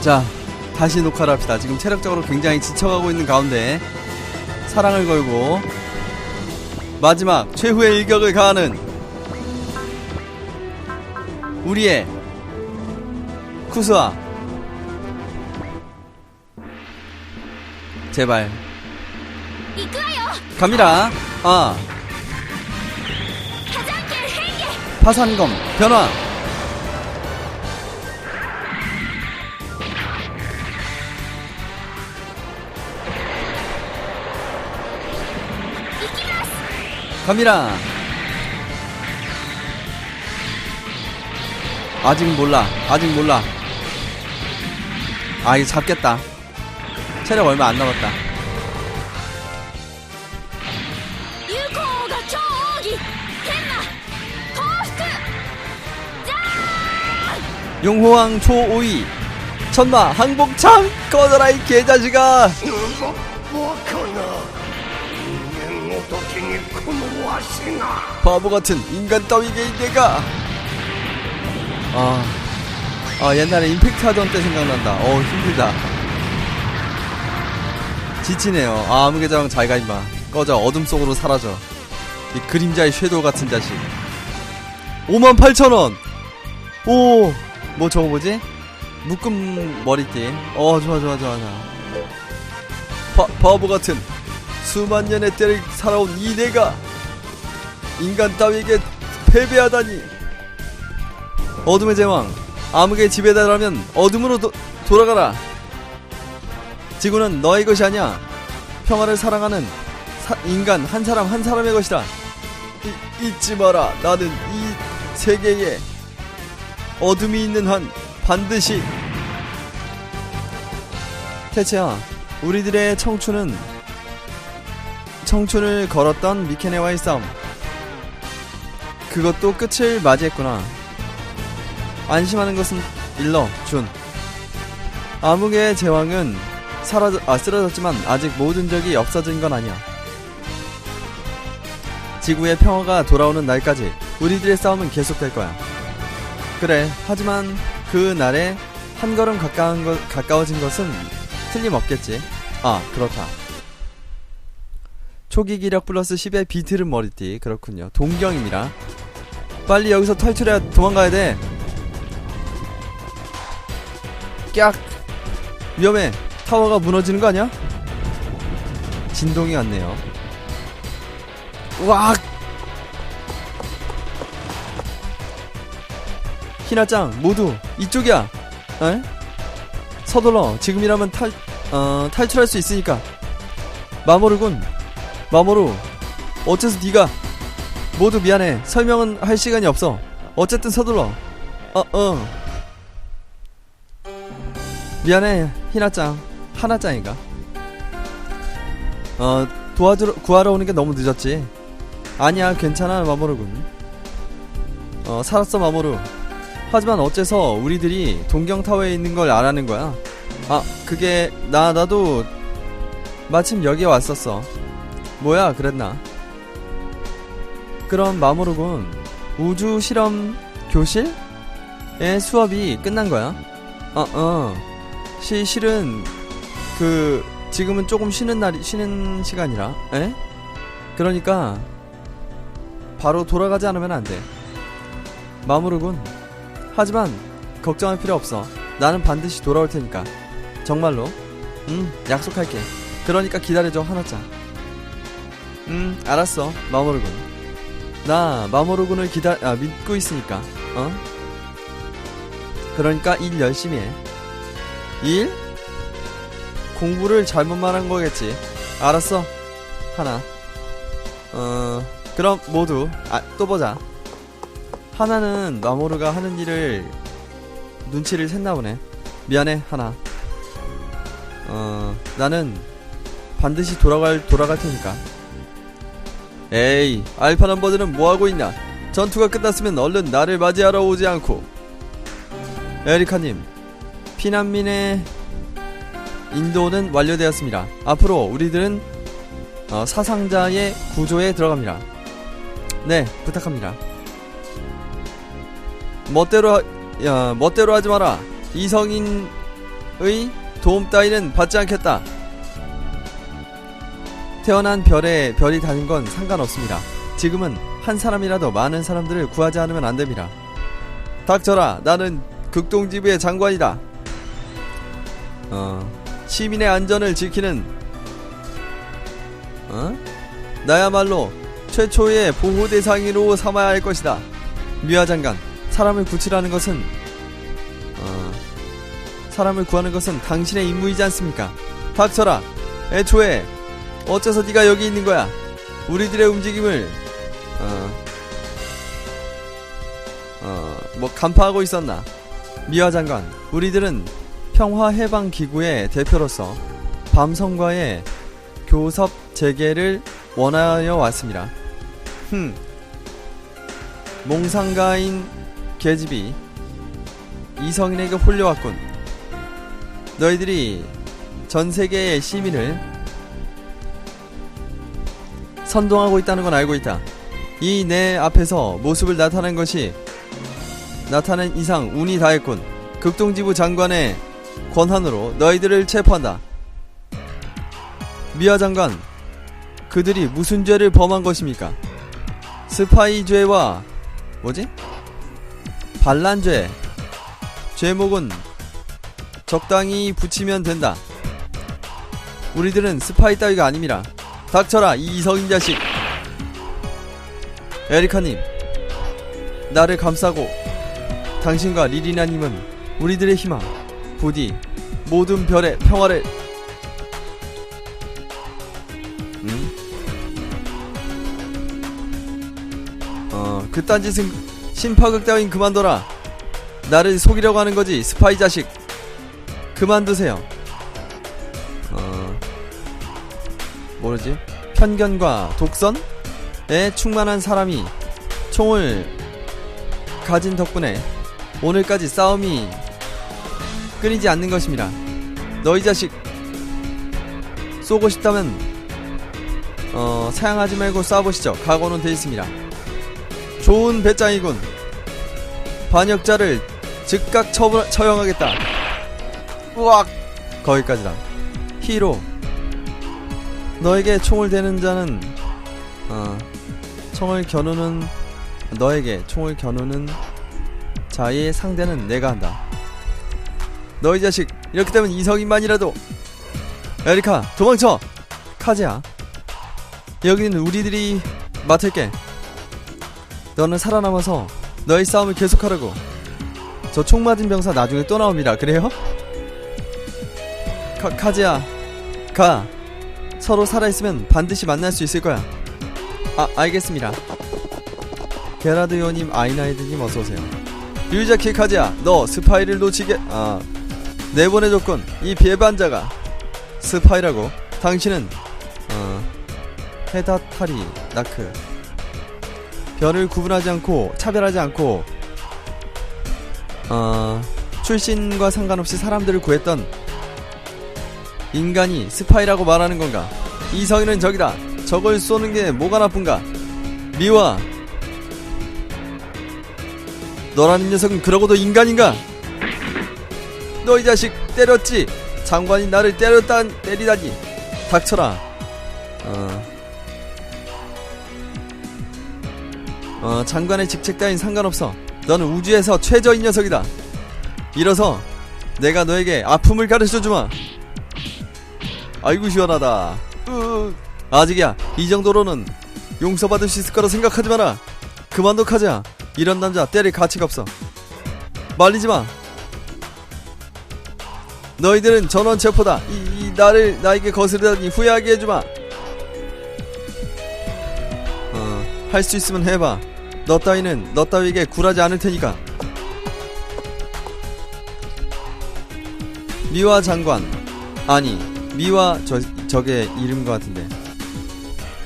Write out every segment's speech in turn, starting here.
자, 다시 녹화를 합시다. 지금 체력적으로 굉장히 지쳐가고 있는 가운데 사랑을 걸고 마지막 최후의 일격을 가하는 우리의 쿠스와 제발. 갑니다. 아. 파산검 변화. 갑니다. 아직 몰라. 아직 몰라. 아, 이거 잡겠다. 체력 얼마 안 남았다. 용호왕 초오이 천마 항복창 꺼져라 이 개자식아 바보 같은 인간 따위게 내가. 아, 아 옛날에 임팩트 하던 때 생각난다. 어 힘들다. 지치네요. 아 아무개장 잘가 임마. 꺼져. 어둠 속으로 사라져. 이 그림자의 섀도우 같은 자식. 58,000원! 오 뭐 저거 뭐지? 묶음 머리띠. 어 좋아 좋아 좋아 좋아. 바, 바보 같은 수만 년의 때를 살아온 이 내가 인간 따위에게 패배하다니. 어둠의 제왕 암흑의 지배자라면 어둠으로 도, 돌아가라. 지구는 너의 것이 아니야. 평화를 사랑하는 사- 인간 한 사람 한 사람의 것이다. 이- 잊지 마라. 나는 이 세계에 어둠이 있는 한 반드시. 태채야 우리들의 청춘은 청춘을 걸었던 미케네와의 싸움 그것도 끝을 맞이했구나. 안심하는 것은 일러, 준. 암흑의 제왕은 사라져, 아, 쓰러졌지만 아직 모든 적이 없어진 건 아니야. 지구의 평화가 돌아오는 날까지 우리들의 싸움은 계속될 거야. 그래, 하지만 그 날에 한 걸음 가까운 것, 가까워진 것은 틀림없겠지. 아, 그렇다. 초기 기력 플러스 10의 비트름 머리띠. 그렇군요. 동경입니다. 빨리 여기서 탈출해야 도망가야 돼. 깍! 위험해. 타워가 무너지는 거 아니야? 진동이 왔네요. 으악! 희나짱, 모두 이쪽이야. 에? 서둘러. 지금이라면 탈, 어, 탈출할 수 있으니까. 마모르군. 마모루. 어째서 네가 모두 미안해. 설명은 할 시간이 없어. 어쨌든 서둘러. 어, 어. 미안해, 희나짱. 하나짱인가? 어, 도와주러, 구하러 오는 게 너무 늦었지. 아니야, 괜찮아, 마모루군. 어, 살았어, 마모루. 하지만 어째서 우리들이 동경타워에 있는 걸 알아낸 거야? 아, 그게, 나, 나도 마침 여기에 왔었어. 뭐야, 그랬나? 그럼 마모르군 우주 실험 교실의 수업이 끝난 거야? 어, 어. 시, 실은 그 지금은 조금 쉬는 날이 쉬는 시간이라. 에? 그러니까 바로 돌아가지 않으면 안 돼. 마모르군. 하지만 걱정할 필요 없어. 나는 반드시 돌아올 테니까. 정말로. 응, 약속할게. 그러니까 기다려줘, 하나짱. 음, 알았어. 마모르군. 나 마모르군을 기다 아, 믿고 있으니까 어? 그러니까 일 열심히 해. 일? 공부를 잘못 말한 거겠지. 알았어. 하나. 어 그럼 모두 아 또 보자. 하나는 마모르가 하는 일을 눈치를 챘나 보네. 미안해 하나. 어 나는 반드시 돌아갈 돌아갈 테니까 에이, 알파 넘버즈는 뭐하고 있냐? 전투가 끝났으면 얼른 나를 맞이하러 오지 않고. 에리카님, 피난민의 인도는 완료되었습니다. 앞으로 우리들은 어, 사상자의 구조에 들어갑니다. 네, 부탁합니다. 멋대로, 하, 야, 멋대로 하지 마라. 이성인 도움 따위는 받지 않겠다. 태어난 별에 별이 다는 건 상관없습니다. 지금은 한 사람이라도 많은 사람들을 구하지 않으면 안 됩니다. 닥쳐라, 나는 극동지부의 장관이다. 어, 시민의 안전을 지키는, 어? 나야말로 최초의 보호 대상으로 삼아야 할 것이다. 미화 장관, 사람을 구치라는 것은, 어, 사람을 구하는 것은 당신의 임무이지 않습니까? 닥쳐라, 애초에 어째서 네가 여기 있는 거야? 우리들의 움직임을 어, 어, 뭐 간파하고 있었나? 미화 장관, 우리들은 평화 해방 기구의 대표로서 밤성과의 교섭 재개를 원하여 왔습니다. 흠, 몽상가인 계집이 이성인에게 홀려왔군. 너희들이 전 세계의 시민을 선동하고 있다는 건 알고 있다. 이 내 앞에서 모습을 나타낸 것이 나타낸 이상 운이 다했군. 극동지부 장관의 권한으로 너희들을 체포한다. 미화 장관, 그들이 무슨 죄를 범한 것입니까? 스파이 죄와 뭐지? 반란죄. 죄목은 적당히 붙이면 된다. 우리들은 스파이 따위가 아닙니다. 닥쳐라 이 이성인 자식. 에리카님 나를 감싸고 당신과 리리나님은 우리들의 희망. 부디 모든 별의 평화를 음? 어 그딴 짓은 심파극 따윈 그만둬라. 나를 속이려고 하는 거지 스파이 자식. 그만두세요 뭐지? 편견과 독선에 충만한 사람이 총을 가진 덕분에 오늘까지 싸움이 끊이지 않는 것입니다. 너희 자식 쏘고 싶다면 어, 사양하지 말고 쏴보시죠. 각오는 돼 있습니다. 좋은 배짱이군. 반역자를 즉각 처분, 처형하겠다. 우악! 거기까지다. 히로. 너에게 총을 대는 자는 어, 총을 겨누는 너에게 총을 겨누는 자의 상대는 내가 한다. 너희 자식 이렇게 되면 이성인만이라도. 에리카 도망쳐! 카즈야 여기는 우리들이 맡을게. 너는 살아남아서 너의 싸움을 계속하라고. 저 총 맞은 병사 나중에 또 나옵니다. 그래요? 카, 카즈야 가 서로 살아있으면 반드시 만날 수 있을 거야. 아, 알겠습니다. 게라드 요님, 아이나이드님 어서오세요. 류자키 카지야, 너 스파이를 놓치게, 아, 내보내줬군. 이 배반자가. 스파이라고. 당신은, 어, 헤다타리, 나크. 별을 구분하지 않고, 차별하지 않고, 어, 출신과 상관없이 사람들을 구했던 인간이 스파이라고 말하는 건가? 이성인은 적이다. 적을 쏘는 게 뭐가 나쁜가? 미화. 너라는 녀석은 그러고도 인간인가? 너 이 자식 때렸지? 장관이 나를 때렸다 때리다니. 닥쳐라. 어. 어, 장관의 직책 따윈 상관없어. 너는 우주에서 최저인 녀석이다. 일어서 내가 너에게 아픔을 가르쳐 주마. 아이고 시원하다. 으, 아직이야. 이 정도로는 용서받을 수 있을 거라 생각하지 마라. 그만둬 카자. 이런 남자 때릴 가치가 없어. 말리지 마. 너희들은 전원 체포다. 이, 이 나를 나에게 거스르다니 후회하게 해주마. 어, 할 수 있으면 해봐. 너 따위는 너 따위에게 굴하지 않을 테니까. 미화 장관. 아니, 미와 저, 저게 이름 것 같은데.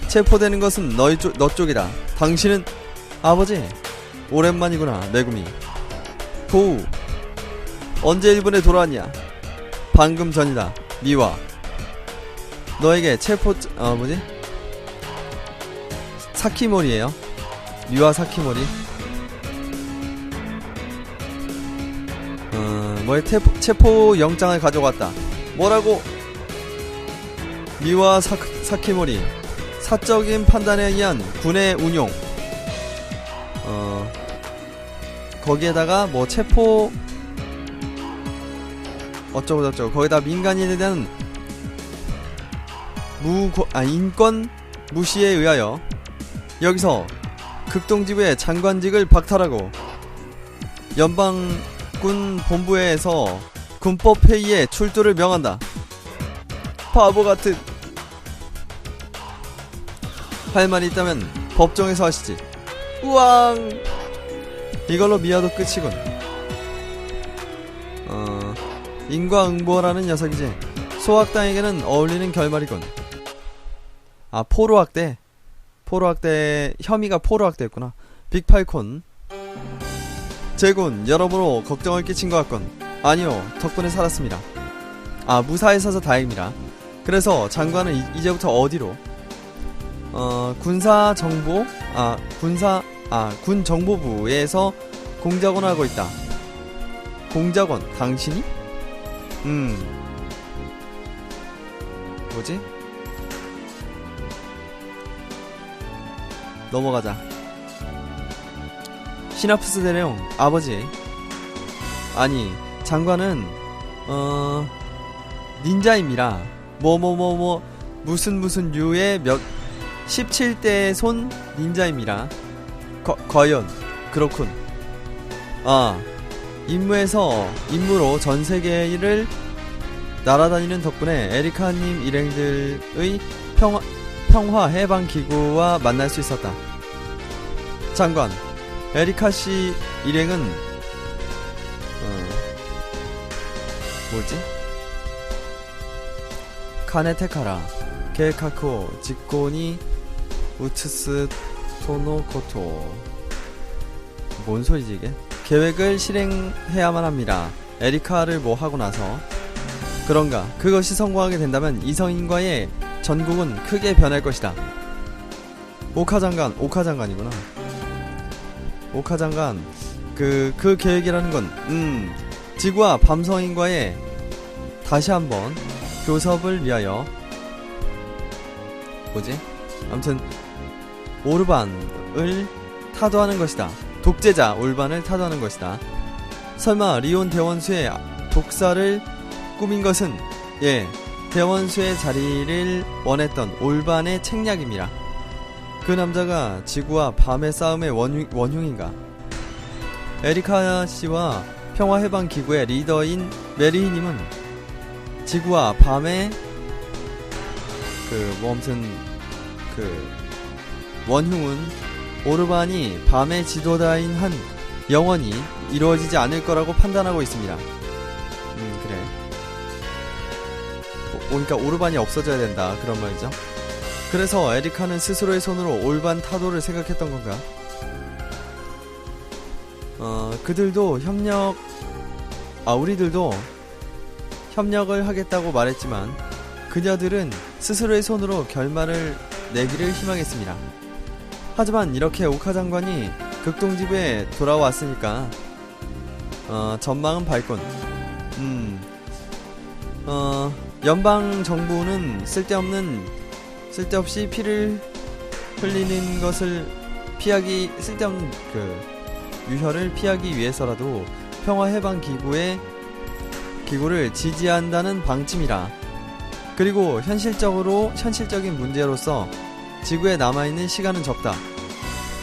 체포되는 것은 너희 쪽, 너 쪽이다. 당신은 아버지 오랜만이구나 메구미. 고우 언제 일본에 돌아왔냐? 방금 전이다 미와. 너에게 체포 어 뭐지? 사키모리에요. 미와 사키모리. 어 뭐에 체포, 체포 영장을 가져갔다. 뭐라고? 미와 사, 사키모리 사적인 판단에 의한 군의 운용. 어 거기에다가 뭐 체포 어쩌고 저쩌고 거기다 민간인에 대한 무, 아, 인권 무시에 의하여 여기서 극동지부의 장관직을 박탈하고 연방군 본부에서 군법회의에 출두를 명한다. 바보 같은. 할 말이 있다면 법정에서 하시지. 우왕! 이걸로 미아도 끝이군. 어, 인과응보라는 녀석이지. 소학당에게는 어울리는 결말이군. 아, 포로학대. 포로학대, 혐의가 포로학대였구나. 빅팔콘. 제군, 여러모로 걱정을 끼친 것 같군. 아니요, 덕분에 살았습니다. 아, 무사해 서서 다행입니다. 그래서 장관은 이, 이제부터 어디로? 어, 군사 정보, 아, 군사, 아, 군 정보부에서 공작원 하고 있다. 공작원, 당신이? 음. 뭐지? 넘어가자. 시나프스 대령 아버지. 아니 장관은 어 닌자입니다. 뭐뭐뭐뭐 무슨 무슨 유의 몇 17대 손 닌자입니다. 거, 과연 그렇군. 아 임무에서 임무로 전 세계를 날아다니는 덕분에 에리카님 일행들의 평화 평화 해방 기구와 만날 수 있었다. 장관, 에리카 씨 일행은 어, 뭐지? 카네테카라, 게카코, 직고니, 우츠스, 토노코토. 뭔 소리지 이게? 계획을 실행해야만 합니다. 에리카를 뭐 하고 나서 그런가? 그것이 성공하게 된다면 이성인과의 전국은 크게 변할 것이다. 오카 장관, 오카 장관이구나. 오카 장관, 그, 그 계획이라는 건, 음, 지구와 밤성인과의 다시 한번 교섭을 위하여, 뭐지? 아무튼, 오르반을 타도하는 것이다. 독재자 올반을 타도하는 것이다. 설마 리온 대원수의 독사를 꾸민 것은, 예, 대원수의 자리를 원했던 올반의 책략입니다. 그 남자가 지구와 밤의 싸움의 원흉, 원흉인가? 에리카 씨와 평화해방 기구의 리더인 메리히님은 지구와 밤의 그, 뭐, 아무튼, 그, 원흉은 오르반이 밤의 지도자인 한 영원히 이루어지지 않을 거라고 판단하고 있습니다. 음, 그래. 그러니까 오르반이 없어져야 된다 그런 말이죠. 그래서 에리카는 스스로의 손으로 올반 타도를 생각했던 건가? 어 그들도 협력 아 우리들도 협력을 하겠다고 말했지만 그녀들은 스스로의 손으로 결말을 내기를 희망했습니다. 하지만 이렇게 오카 장관이 극동지부에 돌아왔으니까 어 전망은 밝군. 음. 어 연방 정부는 쓸데없는 쓸데없이 피를 흘리는 것을 피하기 쓸데없는 그 유혈을 피하기 위해서라도 평화 해방 기구의 기구를 지지한다는 방침이라. 그리고 현실적으로 현실적인 문제로서 지구에 남아 있는 시간은 적다.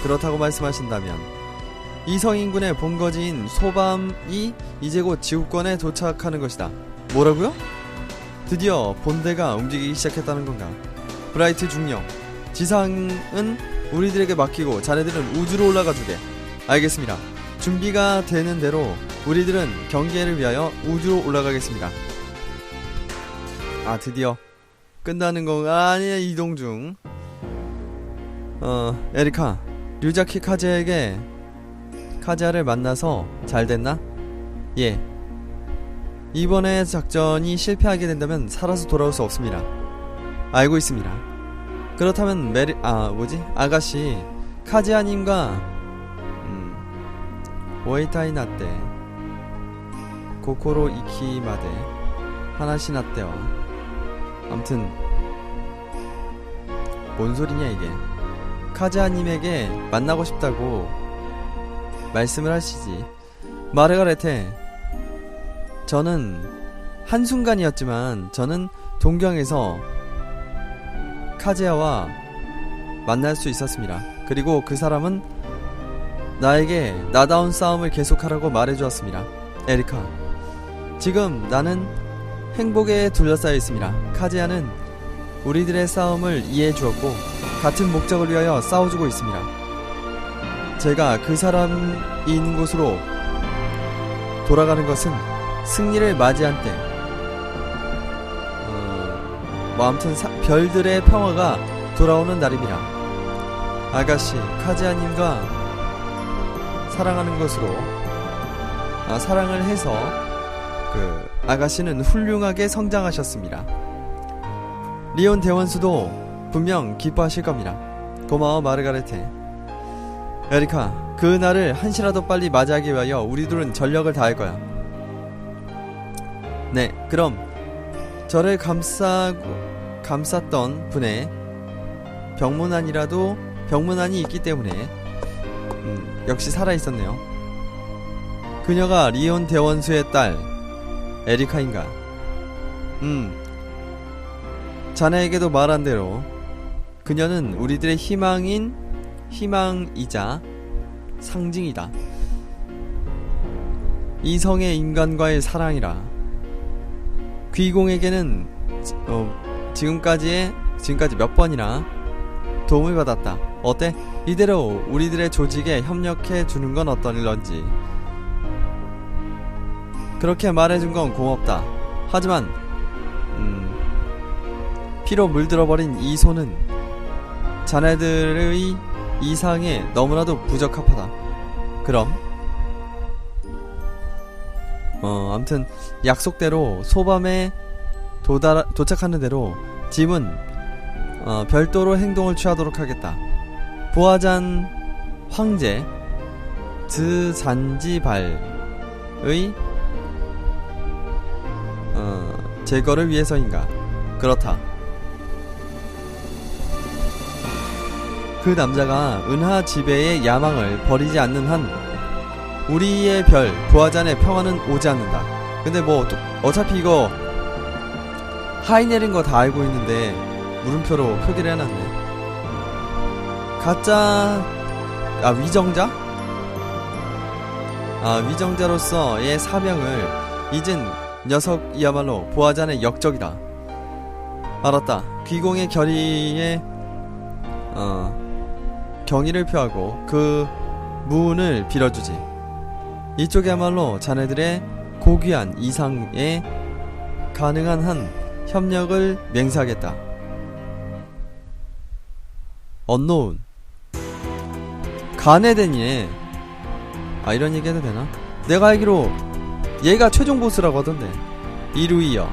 그렇다고 말씀하신다면 이성인군의 본거지인 소밤이 이제 곧 지구권에 도착하는 것이다. 뭐라고요? 드디어 본대가 움직이기 시작했다는 건가? 브라이트 중령. 지상은 우리들에게 맡기고 자네들은 우주로 올라가 주게. 알겠습니다. 준비가 되는 대로 우리들은 경계를 위하여 우주로 올라가겠습니다. 아, 드디어 끝나는 건가? 아니야, 이동 중. 어, 에리카. 류자키 카제에게 카제아를 만나서 잘 됐나? 예. 이번에 작전이 실패하게 된다면 살아서 돌아올 수 없습니다. 알고 있습니다. 그렇다면 메리 아 뭐지 아가씨 카지아님과 음 오에타이나 때 고코로 이키마데 하나시나떼와 암튼 뭔 소리냐 이게 카즈아님에게 만나고 싶다고 말씀을 하시지. 마르가레테 저는 한순간이었지만 저는 동경에서 카즈야와 만날 수 있었습니다. 그리고 그 사람은 나에게 나다운 싸움을 계속하라고 말해주었습니다. 에리카 지금 나는 행복에 둘러싸여 있습니다. 카즈야는 우리들의 싸움을 이해해 주었고 같은 목적을 위하여 싸워주고 있습니다. 제가 그 있는 곳으로 돌아가는 것은 승리를 맞이한 때, 어, 뭐 아무튼 사- 별들의 평화가 돌아오는 날입니다. 아가씨 카즈아님과 사랑하는 것으로 아, 사랑을 해서 그 아가씨는 훌륭하게 성장하셨습니다. 리온 대원수도 분명 기뻐하실 겁니다. 고마워 마르가레테. 에리카, 그 날을 한시라도 빨리 맞이하기 위하여 우리 둘은 전력을 다할 거야. 네, 그럼 저를 감싸고 감쌌던 분의 병문안이라도 병문안이 있기 때문에 음, 역시 살아 있었네요. 그녀가 리온 대원수의 딸 에리카인가? 음, 자네에게도 말한 대로 그녀는 우리들의 희망인 희망이자 상징이다. 이성의 인간과의 사랑이라. 귀공에게는 어, 지금까지의 지금까지 몇 번이나 도움을 받았다. 어때? 이대로 우리들의 조직에 협력해 주는 건 어떨런지. 그렇게 말해준 건 고맙다. 하지만 음, 피로 물들어버린 이 손은 자네들의 이상에 너무나도 부적합하다. 그럼 어 암튼 약속대로 소밤에 도달 도착하는 대로 짐은 어, 별도로 행동을 취하도록 하겠다. 보아잔 황제 드 잔지발의 어, 제거를 위해서인가? 그렇다. 그 남자가 은하 지배의 야망을 버리지 않는 한 우리의 별 부하잔의 평화는 오지 않는다. 근데 뭐 또- 어차피 이거 하이 내린 거 다 알고 있는데 물음표로 표기를 해놨네. 가짜 아 위정자? 아 위정자로서의 사명을 잊은 녀석이야말로 보아잔의 역적이다. 알았다. 귀공의 결의에 어 경의를 표하고 그 무운을 빌어주지. 이쪽이야말로 자네들의 고귀한 이상에 가능한 한 협력을 맹세하겠다. 언노운 가네덴이네. 아 이런 얘기 해도 되나? 내가 알기로 얘가 최종 보스라고 하던데. 이루이여.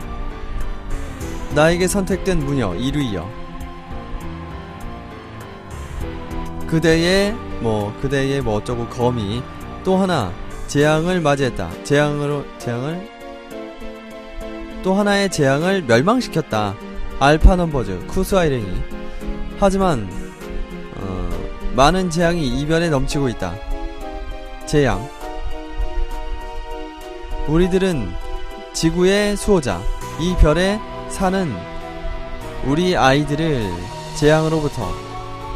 나에게 선택된 무녀 이루이여. 그대의 뭐 그대의 뭐 어쩌고 검이 또 하나 재앙을 맞이했다. 재앙으로 재앙을 또 하나의 재앙을 멸망시켰다. 알파 넘버즈 쿠스아이랭이. 하지만 어, 많은 재앙이 이별에 넘치고 있다. 재앙. 우리들은 지구의 수호자, 이 별에 사는 우리 아이들을 재앙으로부터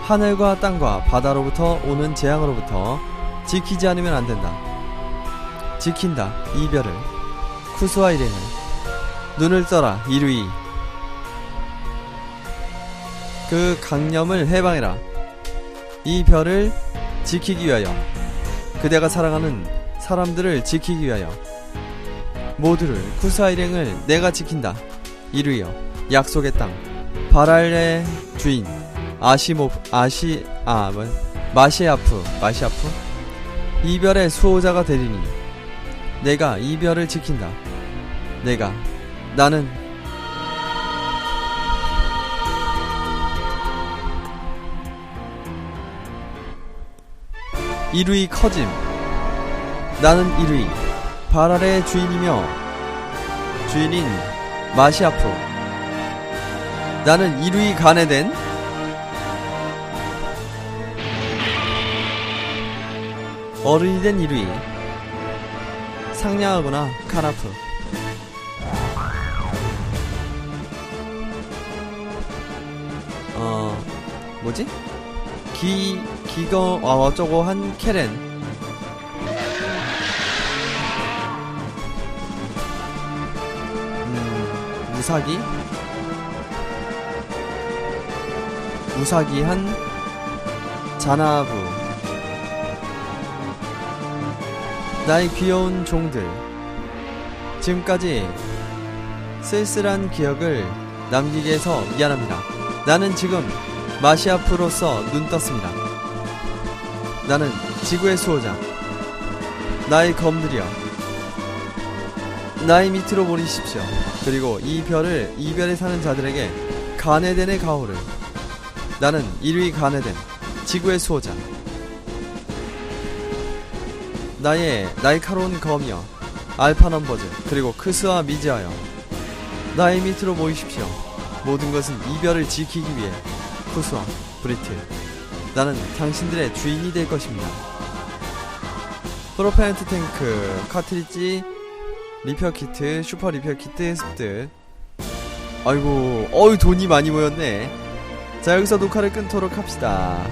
하늘과 땅과 바다로부터 오는 재앙으로부터 지키지 않으면 안 된다. 지킨다. 이별을. 쿠스와 일행을. 눈을 떠라. 이루이. 그 강념을 해방해라. 이 별을 지키기 위하여. 그대가 사랑하는 사람들을 지키기 위하여. 모두를 쿠스와 일행을 내가 지킨다. 이루이여. 약속의 땅. 바랄의 주인. 아시모 아시 아 뭐, 마시아프 마시아프 이별의 수호자가 되리니 내가 이별을 지킨다. 내가 나는 이루이 커짐. 나는 이루이 바랄의 주인이며 주인인 마시아프 나는 이루이 간에 된 어른이 된 이루이 상냥하구나 카나프. 어 뭐지? 기 기거 아 어쩌고 한 케렌. 음 무사기? 무사기 한 자나부 나의 귀여운 종들. 지금까지 쓸쓸한 기억을 남기게 해서 미안합니다. 나는 지금 마시아프로서 눈 떴습니다. 나는 지구의 수호자. 나의 검들이여. 나의 밑으로 보내십시오. 그리고 이 별을 이 별에 사는 자들에게 가네덴의 가호를. 나는 1위 가네덴 지구의 수호자 나의 날카로운 검이여 알파 넘버즈 그리고 크스와 미지하여 나의 밑으로 모이십시오. 모든 것은 이별을 지키기 위해 쿠스와 브리트 나는 당신들의 주인이 될 것입니다. 프로페넌트 탱크 카트리지 리페어 키트 슈퍼 리페어 키트 습득. 아이고 어이 돈이 많이 모였네. 자 여기서 녹화를 끊도록 합시다